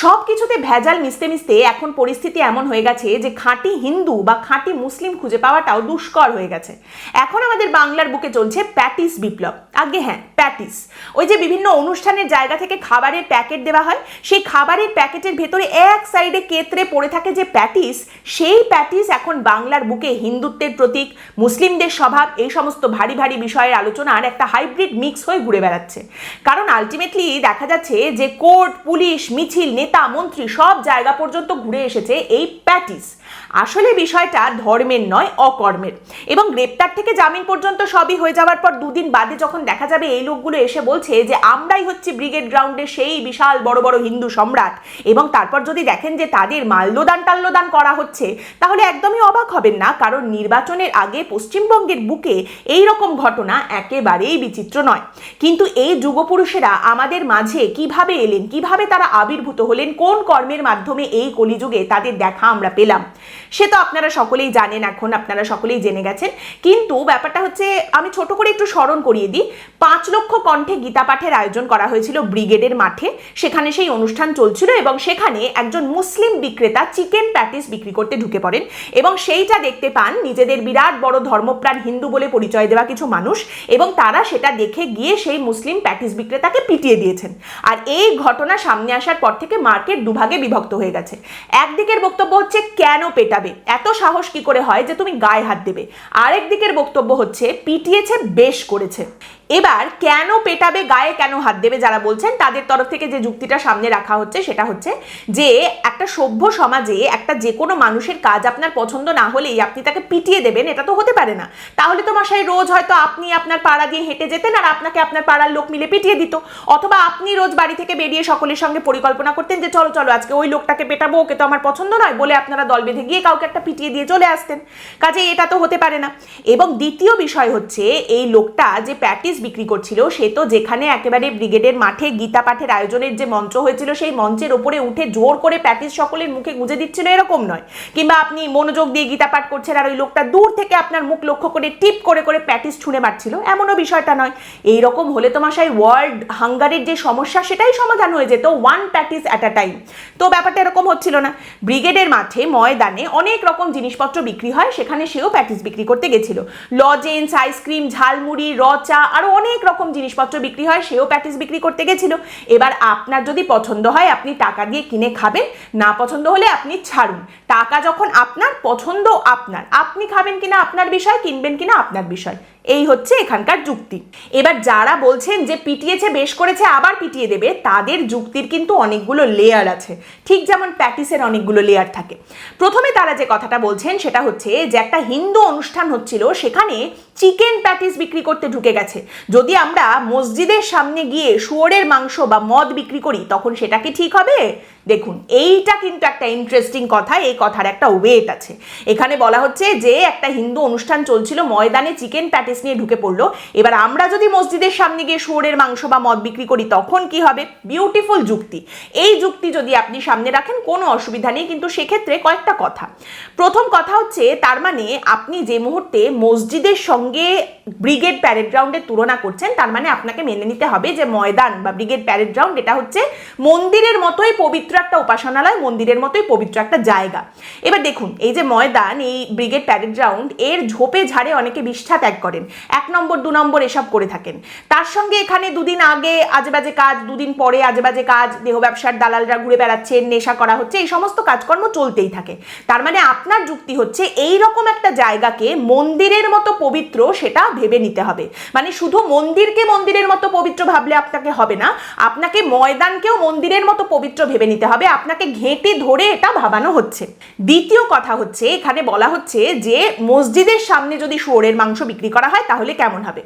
সব কিছুতে ভেজাল মিশতে মিশতে এখন পরিস্থিতি এমন হয়ে গেছে যে খাঁটি হিন্দু বা খাঁটি মুসলিম খুঁজে পাওয়াটাও দুষ্কর হয়ে গেছে। এখন আমাদের বাংলার বুকে চলছে প্যাটিস বিপ্লব। আগে হ্যাঁ প্যাটিস। ওই যে বিভিন্ন অনুষ্ঠানের জায়গা থেকে খাবারের প্যাকেট দেওয়া হয়, সেই খাবারের প্যাকেটের ভেতরে এক সাইডে কেতরে পড়ে থাকে যে প্যাটিস, সেই প্যাটিস এখন বাংলার বুকে হিন্দুত্বের প্রতীক, মুসলিমদের স্বভাব, এই সমস্ত ভারী ভারী বিষয়ের আলোচনার একটা হাইব্রিড মিক্স হয়ে ঘুরে বেড়াচ্ছে। কারণ আলটিমেটলি দেখা যাচ্ছে যে কোর্ট, পুলিশ, মিছিল নেতা মন্ত্রী সব জায়গা পর্যন্ত ঘুরে এসেছে এই প্যাটিস। আসলে বিষয়টা ধর্মের নয়, অকর্মের। এবং গ্রেপ্তার থেকে জামিন পর্যন্ত সবই হয়ে যাওয়ার পর দুদিন বাদে যখন দেখা যাবে এই লোকগুলো এসে বলছে যে, আমরাই হচ্ছে ব্রিগেড গ্রাউন্ডে সেই বিশাল বড় বড় হিন্দু সম্রাট। এবং তারপর যদি দেখেন যে তাদের মাল্যদান টাল্যদান করা হচ্ছে, তাহলে একদমই অবাক হবেন না, কারণ নির্বাচনের আগে পশ্চিমবঙ্গের বুকে এই রকম ঘটনা একেবারেই বিচিত্র নয়। কিন্তু এই যুগপুরুষেরা আমাদের মাঝে কীভাবে এলেন, কীভাবে তারা আবির্ভূত হলেন, কোন কর্মের মাধ্যমে এই কলিযুগে তাদের দেখা আমরা পেলাম? সে তো আপনারা সকলেই জানেন এখন, আপনারা সকলেই জেনে গেছেন। কিন্তু ব্যাপারটা হচ্ছে, আমি ছোট করে একটু স্মরণ করিয়ে দিই। পাঁচ লক্ষ কণ্ঠে গীতা পাঠের আয়োজন করা হয়েছিল ব্রিগেডের মাঠে। সেখানে সেই অনুষ্ঠান চলছিল এবং সেখানে একজন মুসলিম বিক্রেতা চিকেন প্যাটিস বিক্রি করতে ঢুকে পড়েন এবং সেইটা দেখতে পান নিজেদের বিরাট বড় ধর্মপ্রাণ হিন্দু বলে পরিচয় দেওয়া কিছু মানুষ এবং তারা সেটা দেখে গিয়ে সেই মুসলিম প্যাটিস বিক্রেতাকে পিটিয়ে দিয়েছেন। আর এই ঘটনা সামনে আসার পর থেকে মার্কেট দুভাগে বিভক্ত হয়ে গেছে। একদিকের বক্তব্য হচ্ছে, কেন পেটাবে? এত সাহস কি করে হয় যে তুমি গায়ে হাত দেবে? আরেক দিকের বক্তব্য হচ্ছে, পিটিয়েছে, বেশ করেছে। এবার কেন পেটাবে, গায়ে কেন হাত দেবে যারা বলছেন, তাদের তরফ থেকে যে যুক্তিটা সামনে রাখা হচ্ছে সেটা হচ্ছে যে একটা সভ্য সমাজে একটা যে কোনো মানুষের কাজ আপনার পছন্দ না হলেই আপনি তাকে পিটিয়ে দেবেন, এটা তো হতে পারে না। তাহলে তো মশাই রোজ হয়তো আপনি আপনার পাড়া দিয়ে হেঁটে যেতেন আর আপনাকে আপনার পাড়ার লোক মিলে পিটিয়ে দিত। অথবা আপনি রোজ বাড়ি থেকে বেরিয়ে সকলের সঙ্গে পরিকল্পনা করতেন যে চলো চলো, আজকে ওই লোকটাকে পেটাবো, ওকে তো আমার পছন্দ নয় বলে আপনারা দল বেঁধে গিয়ে কাউকে একটা পিটিয়ে দিয়ে চলে আসতেন। কাজে এটা তো হতে পারে না। এবং দ্বিতীয় বিষয় হচ্ছে, এই লোকটা যে প্যাটিস বিক্রি করছিল, সে তো যেখানে একেবারে ব্রিগেডের মাঠে গীতা পাঠের আয়োজনের যে মঞ্চ হয়েছিল, সেই মঞ্চের ওপরে উঠে জোর করে প্যাটিস সকলের মুখে গুঁজে দিচ্ছিল, এরকম নয়। কিংবা আপনি মনোযোগ দিয়ে গীতা পাঠ করছেন আর ওই লোকটা দূর থেকে আপনার মুখ লক্ষ্য করে টিপ করে করে প্যাটিস ছুঁড়ে মারছিল, এমনও বিষয়টা নয়। এই রকম হলে তো মাসায় ওয়ার্ল্ড হাঙ্গারের যে সমস্যা, সেটাই সমাধান হয়ে যেত one patties at a time তো ব্যাপারটা এরকম হচ্ছিল না। ব্রিগেডের মাঠে ময়দানে অনেক রকম জিনিসপত্র বিক্রি হয়, সেখানে সেও প্যাটিস বিক্রি করতে গেছিল। লজেন্স আইসক্রিম ঝালমুড়ি র চা আরও অনেক রকম জিনিসপত্র বিক্রি হয়, সেও প্যাটিস বিক্রি করতে গেছিল। এবার আপনার যদি পছন্দ হয়, আপনি টাকা দিয়ে কিনে খাবেন। না পছন্দ হলে আপনি ছাড়ুন। টাকা যখন আপনার, পছন্দ আপনার। আপনি খাবেন কিনা আপনার বিষয়, কিনবেন কিনা আপনার বিষয়। এই হচ্ছে এখানকার যুক্তি। এবার যারা বলছেন যে পিটিয়েছে, বেশ করেছে, আবার পিটিয়ে দেবে, তাদের যুক্তির কিন্তু অনেকগুলো লেয়ার আছে। ঠিক যেমন প্যাটিসের অনেকগুলো লেয়ার থাকে। প্রথমে তারা যে কথাটা বলছেন, সেটা হচ্ছে যে একটা হিন্দু অনুষ্ঠান হচ্ছিল, সেখানে চিকেন প্যাটিস বিক্রি করতে ঢুকে গেছে। যদি আমরা মসজিদের সামনে গিয়ে শুয়োরের মাংস বা মদ বিক্রি করি, তখন সেটা কি ঠিক হবে? দেখুন, এইটা কিন্তু একটা ইন্টারেস্টিং কথা, এই কথার একটা ওয়েট আছে। এখানে বলা হচ্ছে যে, একটা হিন্দু অনুষ্ঠান চলছিল, ময়দানে চিকেন প্যাটিস নিয়ে ঢুকে পড়ল। এবার আমরা যদি মসজিদের সামনে গিয়ে শুয়োরের মাংস বা মদ বিক্রি করি, তখন কি হবে? বিউটিফুল যুক্তি। এই যুক্তি যদি আপনি সামনে রাখেন, কোনো অসুবিধা নেই, কিন্তু সেক্ষেত্রে কয়েকটা কথা। প্রথম কথা হচ্ছে, তার মানে আপনি যে মুহূর্তে মসজিদের সঙ্গে ব্রিগেড প্যারেড গ্রাউন্ডের তুলনা করছেন, তার মানে আপনাকে মেনে নিতে হবে যে ময়দান বা ব্রিগেড প্যারেড গ্রাউন্ড এটা হচ্ছে মন্দিরের মতোই পবিত্র একটা উপাসনালয়, মন্দিরের মতোই পবিত্র একটা জায়গা। এবার দেখুন, এই যে ময়দান, এই ব্রিগেড প্যারেড গ্রাউন্ড, এর ঝোপে ঝাড়ে অনেকে বিষ্ঠা ত্যাগ করেন। এক নম্বর, দু নম্বর এসব করে থাকেন। তার সঙ্গে এখানে দুদিন আগে আজেবাজে কাজ, দুদিন পরে আজেবাজে কাজ, দেহ ব্যবসার দালালরা ঘুরে বেড়াচ্ছেন, নেশা করা হচ্ছে, এই সমস্ত কাজকর্ম চলতেই থাকে। তার মানে আপনার যুক্তি হচ্ছে এই রকম একটা জায়গাকে মন্দিরের মতো পবিত্র সেটা ভেবে নিতে হবে। মানে শুধু মন্দিরকে মন্দিরের মতো পবিত্র ভাবলে আপনাকে হবে না, আপনাকে ময়দানকেও মন্দিরের মতো পবিত্র ভেবে নিতে হবে, আপনাকে ঘেঁটে ধরে এটা ভাবানো হচ্ছে। দ্বিতীয় কথা হচ্ছে, এখানে বলা হচ্ছে যে মসজিদের সামনে যদি শুয়োরের মাংস বিক্রি করা হয়, তাহলে কেমন হবে?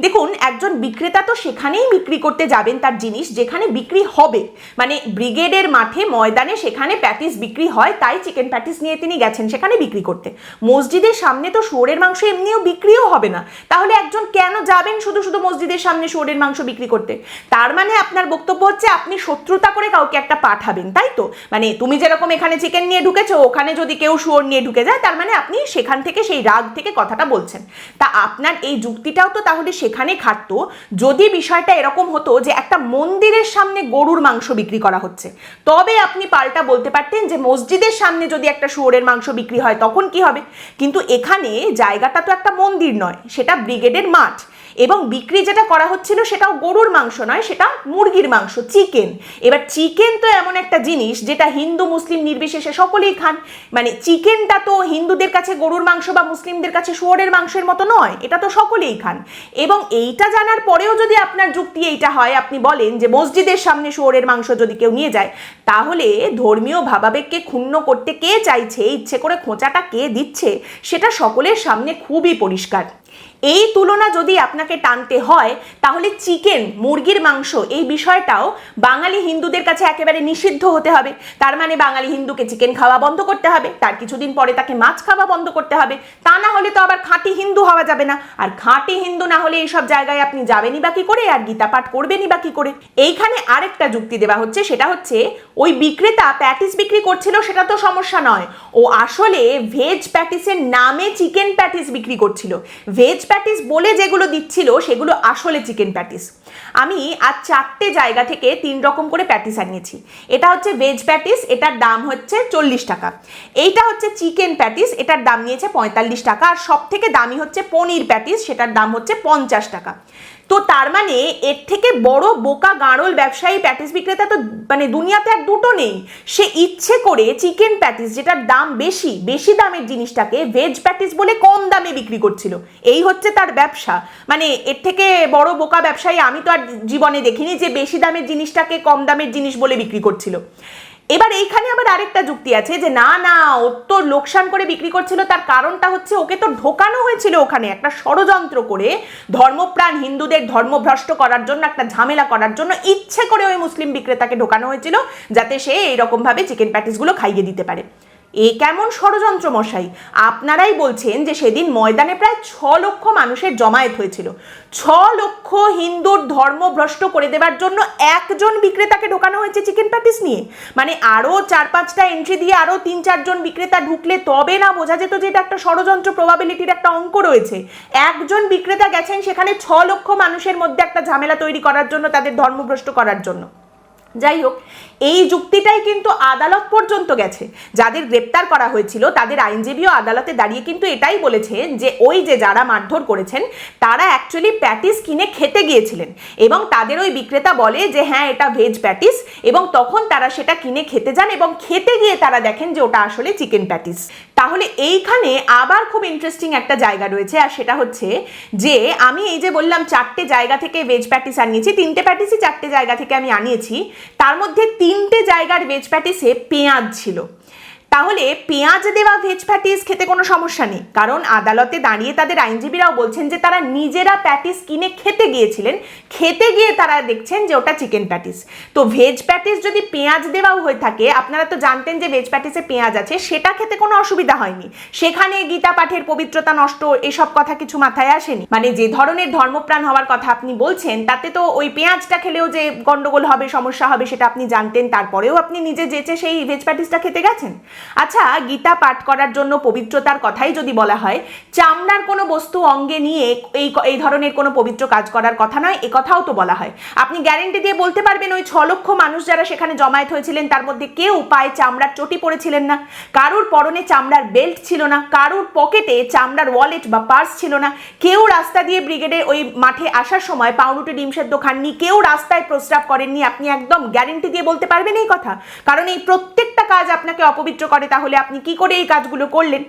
দেখুন, একজন বিক্রেতা তো সেখানেই বিক্রি করতে যাবেন তার জিনিস, যেখানে বিক্রি হবে। মানে ব্রিগেডের মাঠে, ময়দানে সেখানে প্যাটিস বিক্রি হয়, তাই চিকেন প্যাটিস নিয়ে তিনি গেছেন সেখানে বিক্রি করতে। মসজিদের সামনে তো শুয়োরের মাংস এমনিও বিক্রিও হবে না। তাহলে একজন কেন যাবেন শুধু শুধু মসজিদের সামনে শুয়োরের মাংস বিক্রি করতে? তার মানে আপনার বক্তব্য হচ্ছে, আপনি শত্রুতা করে কাউকে একটা পাঠাবেন। তাই তো? মানে তুমি যেরকম এখানে চিকেন নিয়ে ঢুকেছো, ওখানে যদি কেউ শুয়োর নিয়ে ঢুকে যায়, তার মানে আপনি সেখান থেকে সেই রাগ থেকে কথাটা বলছেন। তা আপনার এই যুক্তিটাও তো তাহলে সেখানে খাটতো। যদি বিষয়টা এরকম হতো যে একটা মন্দিরের সামনে গরুর মাংস বিক্রি করা হচ্ছে, তবে আপনি পাল্টা বলতে পারতেন যে মসজিদের সামনে যদি একটা শুয়োরের মাংস বিক্রি হয়, তখন কি হবে? কিন্তু এখানে জায়গাটা তো একটা মন্দির নয়, সেটা ব্রিগেডের মাঠ। এবং বিক্রি যেটা করা হচ্ছিল সেটাও গরুর মাংস নয়, সেটা মুরগির মাংস, চিকেন। এবার চিকেন তো এমন একটা জিনিস যেটা হিন্দু, মুসলিম নির্বিশেষে সকলেই খান। মানে চিকেনটা তো হিন্দুদের কাছে গরুর মাংস বা মুসলিমদের কাছে শুয়োরের মাংসের মতো নয়, এটা তো সকলেই খান। এবং এইটা জানার পরেও যদি আপনার যুক্তি এইটা হয়, আপনি বলেন যে মসজিদের সামনে শুয়োরের মাংস যদি কেউ নিয়ে যায়, তাহলে ধর্মীয় ভাবাবেগকে ক্ষুণ্ণ করতে কে চাইছে, ইচ্ছে করে খোঁচাটা কে দিচ্ছে, সেটা সকলের সামনে খুবই পরিষ্কার। এই তুলনা যদি আপনাকে টানতে হয়, তাহলে চিকেন, মুরগির মাংস এই বিষয়টাও বাঙালি হিন্দুদের কাছে একেবারে নিষিদ্ধ হতে হবে। তার মানে বাঙালি হিন্দুকে চিকেন খাওয়া বন্ধ করতে হবে, তার কিছুদিন পরে তাকে মাছ খাওয়া বন্ধ করতে হবে। তা না হলে তো আবার খাঁটি হিন্দু হওয়া যাবে না। আর খাঁটি হিন্দু না হলে এইসব জায়গায় আপনি যাবেনই বা কি করে? আর গীতা পাঠ করবেনই বা কি করে? এইখানে আরেকটা যুক্তি দেওয়া হচ্ছে, সেটা হচ্ছে ওই বিক্রেতা প্যাটিস বিক্রি করছিল, সেটা তো সমস্যা নয়। ও আসলে ভেজ প্যাটিসের নামে চিকেন প্যাটিস বিক্রি করছিল। ভেজ প্যাটিস বলে যেগুলো দিচ্ছিল, সেগুলো আসলে চিকেন প্যাটিস। আমি আজ চারটে জায়গা থেকে তিন রকম করে প্যাটিস আনিয়েছি। এটা হচ্ছে ভেজ প্যাটিস, এটার দাম হচ্ছে চল্লিশ টাকা। এইটা হচ্ছে চিকেন প্যাটিস, এটার দাম নিয়েছে পঁয়তাল্লিশ টাকা। আর সব থেকে দামি হচ্ছে পনির প্যাটিস, সেটার দাম হচ্ছে পঞ্চাশ টাকা। তো তার মানে এর থেকে বড় বোকা গাঁড়ল ব্যবসায়ী প্যাটিস বিক্রেতা তো মানে দুনিয়াতে আর দুটো নেই। সে ইচ্ছে করে চিকেন প্যাটিস, যেটার দাম বেশি বেশি দামের জিনিসটাকে ভেজ প্যাটিস বলে কম দামে বিক্রি করছিল। এই হচ্ছে তার ব্যবসা। মানে এর থেকে বড় বোকা ব্যবসায়ী আমি তো আর জীবনে দেখিনি যে বেশি দামের জিনিসটাকে কম দামের জিনিস বলে বিক্রি করছিল। এবার এইখানে আবার আরেকটা যুক্তি আছে যে, না না ও তো লোকসান করে বিক্রি করছিল, তার কারণটা হচ্ছে ওকে তো ঢোকানো হয়েছিল ওখানে একটা ষড়যন্ত্র করে, ধর্মপ্রাণ হিন্দুদের ধর্মভ্রষ্ট করার জন্য, একটা ঝামেলা করার জন্য ইচ্ছে করে ওই মুসলিম বিক্রেতাকে ঢোকানো হয়েছিল, যাতে সে এইরকমভাবে চিকেন প্যাটিসগুলো খাইয়ে দিতে পারে। এ কেমন ষড়যন্ত্র মশাই? আপনারাই বলছেন যে সেদিন ময়দানে প্রায় ছ লক্ষ মানুষের জমায়েত হয়েছিল। ছ লক্ষ হিন্দুর ধর্মভ্রষ্ট করে দেবার জন্য একজন বিক্রেতাকে ঢোকানো হয়েছে চিকেন প্যাটিস নিয়ে। মানে আরও চার পাঁচটা এন্ট্রি দিয়ে আরও তিন চারজন বিক্রেতা ঢুকলে তবে না বোঝা যেত যে এটা একটা ষড়যন্ত্র প্রবাবিলিটির একটা অঙ্ক রয়েছে। একজন বিক্রেতা গেছেন সেখানে ছ লক্ষ মানুষের মধ্যে একটা ঝামেলা তৈরি করার জন্য, তাদের ধর্মভ্রষ্ট করার জন্য। যাই হোক, এই যুক্তিটাই কিন্তু আদালত পর্যন্ত গেছে। যাদের গ্রেপ্তার করা হয়েছিল, তাদের আইনজীবীও আদালতে দাঁড়িয়ে কিন্তু এটাই বলেছেন যে, ওই যে যারা মারধর করেছেন, তারা অ্যাকচুয়ালি প্যাটিস কিনে খেতে গিয়েছিলেন এবং তাদের ওই বিক্রেতা বলে যে হ্যাঁ এটা ভেজ প্যাটিস। এবং তখন তারা সেটা কিনে খেতে যান এবং খেতে গিয়ে তারা দেখেন যে, ওটা আসলে চিকেন প্যাটিস। তাহলে এইখানে আবার খুব ইন্টারেস্টিং একটা জায়গা রয়েছে, আর সেটা হচ্ছে যে, আমি এই যে বললাম, চারটে জায়গা থেকে ভেজ প্যাটিস আনিয়েছি, তিনটে প্যাটিসই চারটে জায়গা থেকে আমি আনিয়েছি তার মধ্যে তিনটে জায়গার ভেজ প্যাটিসে পেঁয়াজ ছিল। তাহলে পেঁয়াজ দেওয়া ভেজ প্যাটিস খেতে কোনো সমস্যা নেই। কারণ আদালতে দাঁড়িয়ে তাদের আইনজীবীরাও বলছেন যে তারা নিজেরা প্যাটিস কিনে খেতে গিয়েছিলেন। খেতে গিয়ে তারা দেখছেন যে ওটা চিকেন প্যাটিস তো ভেজ প্যাটিস যদি পেঁয়াজ দেওয়াও হয়ে থাকে, আপনারা তো জানতেন যে ভেজ প্যাটিসে পেঁয়াজ আছে, সেটা খেতে কোনো অসুবিধা হয়নি। সেখানে গীতা পাঠের পবিত্রতা নষ্ট, এসব কথা কিছু মাথায় আসেনি। মানে যে ধরনের ধর্মপ্রাণ হওয়ার কথা আপনি বলছেন, তাতে তো ওই পেঁয়াজটা খেলেও যে গন্ডগোল হবে, সমস্যা হবে, সেটা আপনি জানতেন, তারপরেও আপনি নিজে যেচে সেই ভেজ প্যাটিসটা খেতে গেছেন? আচ্ছা গীতা পাঠ করার জন্য পবিত্রতার কথাই যদি বলা হয়, চামড়ার কোনো বস্তু অঙ্গে নিয়ে এই এই ধরনের কোনো পবিত্র কাজ করার কথা নয়, এ কথাও তো বলা হয়। আপনি গ্যারেন্টি দিয়ে বলতে পারবেন ওই ছ লক্ষ মানুষ যারা সেখানে জমায়েত হয়েছিলেন, তার মধ্যে কেউ পায়ে চামড়ার চটি পড়েছিলেন না। কারুর পরনে চামড়ার বেল্ট ছিল না, কারুর পকেটে চামড়ার ওয়ালেট বা পার্স ছিল না। কেউ রাস্তা দিয়ে ব্রিগেডে ওই মাঠে আসার সময় পাউরুটি, ডিম সেদ্ধ খাননি, কেউ রাস্তায় প্রস্রাব করেননি, আপনি একদম গ্যারেন্টি দিয়ে বলতে পারবেন এই কথা? কারণ এই প্রত্যেকটা কাজ আপনাকে অপবিত্র করে, তাহলে আপনি কি করে এই কাজগুলো করলেন?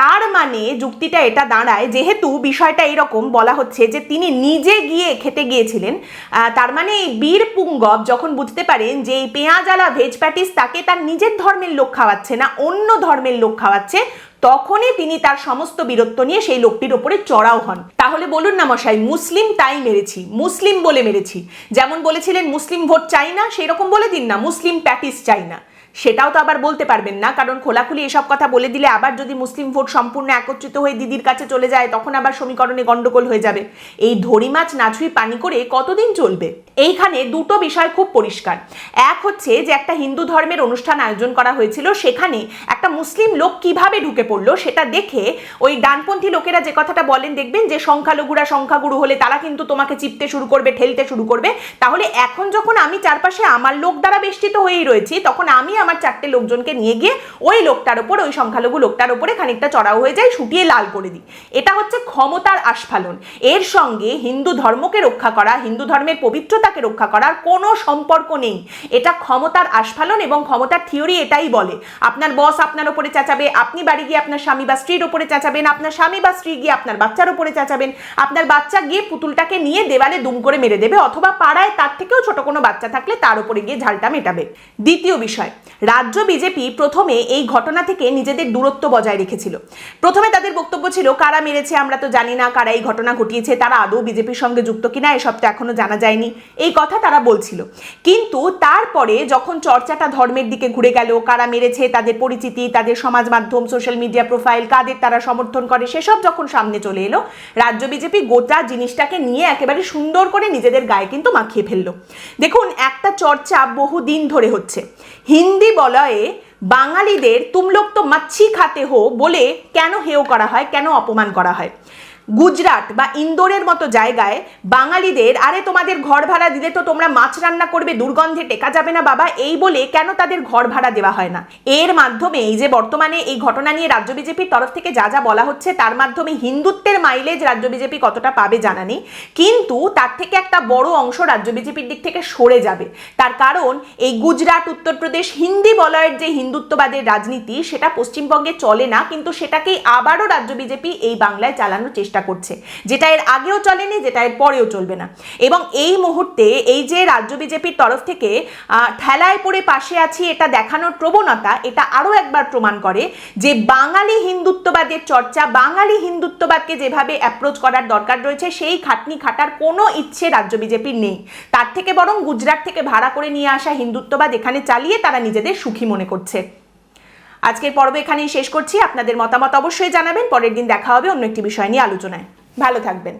তার মানে যুক্তিটা এটা দাঁড়ায়, যেহেতু বিষয়টা এরকম বলা হচ্ছে যে তিনি নিজে গিয়ে খেতে গিয়েছিলেন তার মানে এই বীর পুঙ্গব যখন বুঝতে পারেন যে এই পেঁয়াজালা ভেজ প্যাটিস তাকে তার নিজের ধর্মের লোক খাওয়াচ্ছে না, অন্য ধর্মের লোক খাওয়াচ্ছে, তখনই তিনি তার সমস্ত বীরত্ব নিয়ে সেই লোকটির ওপরে চড়াও হন। তাহলে বলুন না মশাই, মুসলিম তাই মেরেছি, মুসলিম বলে মেরেছি। যেমন বলেছিলেন, মুসলিম ভোট চাই না সেই রকম বলে দিন না, মুসলিম প্যাটিস চাই না। সেটাও তো আবার বলতে পারবেন না, কারণ খোলাখুলি এসব কথা বলে দিলে আবার যদি মুসলিম ভোট সম্পূর্ণ একত্রিত হয়ে দিদির কাছে চলে যায়, তখন আবার সমীকরণে গন্ডগোল হয়ে যাবে। এই ধরি মাছ নাছুই পানি করে কতদিন চলবে? এইখানে দুটো বিষয় খুব পরিষ্কার। এক হচ্ছে যে একটা হিন্দু ধর্মের অনুষ্ঠান আয়োজন করা হয়েছিল, সেখানে একটা মুসলিম লোক কীভাবে ঢুকে পড়ল সেটা দেখে ওই ডানপন্থী লোকেরা যে কথাটা বলেন, দেখবেন যে সংখ্যালঘুরা সংখ্যাগুরু হলে তারা কিন্তু তোমাকে চিপতে শুরু করবে, ঠেলতে শুরু করবে। তাহলে এখন যখন আমি চারপাশে আমার লোক দ্বারা বেষ্টিত হয়েই রয়েছি, তখন আমি আমার চারটে লোকজনকে নিয়ে গিয়ে ওই লোকটার ওপর, ওই সংখ্যালঘু লোকটার ওপরে খানিকটা চড়াও হয়ে যায় শুটিয়ে লাল করে দিই। এটা হচ্ছে ক্ষমতার আস্ফালন। এর সঙ্গে হিন্দু ধর্মকে রক্ষা করা, হিন্দু ধর্মের পবিত্রতাকে রক্ষা করার কোনো সম্পর্ক নেই। এটা ক্ষমতার আস্ফালন এবং ক্ষমতার থিওরি এটাই বলে। আপনার বস আপনার ওপরে চেঁচাবে, আপনি বাড়ি গিয়ে আপনার স্বামী বা স্ত্রীর ওপরে চেঁচাবেন, আপনার স্বামী বা স্ত্রী গিয়ে আপনার বাচ্চার ওপরে চেঁচাবেন, আপনার বাচ্চা গিয়ে পুতুলটাকে নিয়ে দেওয়ালে দুম করে মেরে দেবে, অথবা পাড়ায় তার থেকেও ছোট কোনো বাচ্চা থাকলে তার উপরে গিয়ে ঝালটা মেটাবে। দ্বিতীয় বিষয় রাজ্য বিজেপি প্রথমে এই ঘটনা থেকে নিজেদের দূরত্ব বজায় রেখেছিল। প্রথমে তাদের বক্তব্য ছিল, কারা মেরেছে আমরা তো জানি না, কারা এই ঘটনা ঘটিয়েছে, তারা আদৌ বিজেপির সঙ্গে যুক্ত কিনা, এসব তো এখনও জানা যায়নি। এই কথা তারা বলছিল। কিন্তু তারপরে যখন চর্চাটা ধর্মের দিকে ঘুরে গেল, কারা মেরেছে, তাদের পরিচিতি, তাদের সমাজ মাধ্যম, সোশ্যাল মিডিয়া প্রোফাইল, কাদের তারা সমর্থন করে, সেসব যখন সামনে চলে এলো, রাজ্য বিজেপি গোটা জিনিসটাকে নিয়ে একেবারে সুন্দর করে নিজেদের গায়ে কিন্তু মাখিয়ে ফেলল। দেখুন, একটা চর্চা বহুদিন ধরে হচ্ছে। হিন্দি বলয়ে বাঙালিদের তুম লোক তো মাচ্ছি খাতে হো বলে কেন হেয় করা হয়, কেন অপমান করা হয়? গুজরাট বা ইন্দোরের মতো জায়গায় বাঙালিদের, আরে তোমাদের ঘর ভাড়া দিলে তো তোমরা মাছ রান্না করবে, দুর্গন্ধে টেকা যাবে না বাবা, এই বলে কেন তাদের ঘর ভাড়া দেওয়া হয় না? এর মাধ্যমে এই যে বর্তমানে এই ঘটনা নিয়ে রাজ্য বিজেপির তরফ থেকে যা যা বলা হচ্ছে, তার মাধ্যমে হিন্দুত্বের মাইলেজ রাজ্য বিজেপি কতটা পাবে জানা নেই। কিন্তু তার থেকে একটা বড় অংশ রাজ্য বিজেপির দিক থেকে সরে যাবে। তার কারণ, এই গুজরাট, উত্তরপ্রদেশ, হিন্দি বলয়ের যে হিন্দুত্ববাদের রাজনীতি সেটা পশ্চিমবঙ্গে চলে না, কিন্তু সেটাকেই আবারও রাজ্য বিজেপি এই বাংলায় চালানোর চেষ্টা করছে। যেটা এর আগেও চলেনি, যেটা এর পরেও চলবে না। এবং এই মুহূর্তে এই যে রাজ্য বিজেপির তরফ থেকে ঠেলায় পড়ে পাশে আছি এটা দেখানোর প্রবণতা, এটা আরও একবার প্রমাণ করে যে বাঙালি হিন্দুত্ববাদের চর্চা, বাঙালি হিন্দুত্ববাদকে যেভাবে অ্যাপ্রোচ করার দরকার রয়েছে, সেই খাটনি খাটার কোনো ইচ্ছে রাজ্য বিজেপির নেই। তার থেকে বরং গুজরাট থেকে ভাড়া করে নিয়ে আসা হিন্দুত্ববাদ এখানে চালিয়ে তারা নিজেদের সুখী মনে করছে। আজকের পর্ব এখানেই শেষ করছি। আপনাদের মতামত অবশ্যই জানাবেন। পরের দিন দেখা হবে অন্য একটি বিষয় নিয়ে আলোচনায়। ভালো থাকবেন।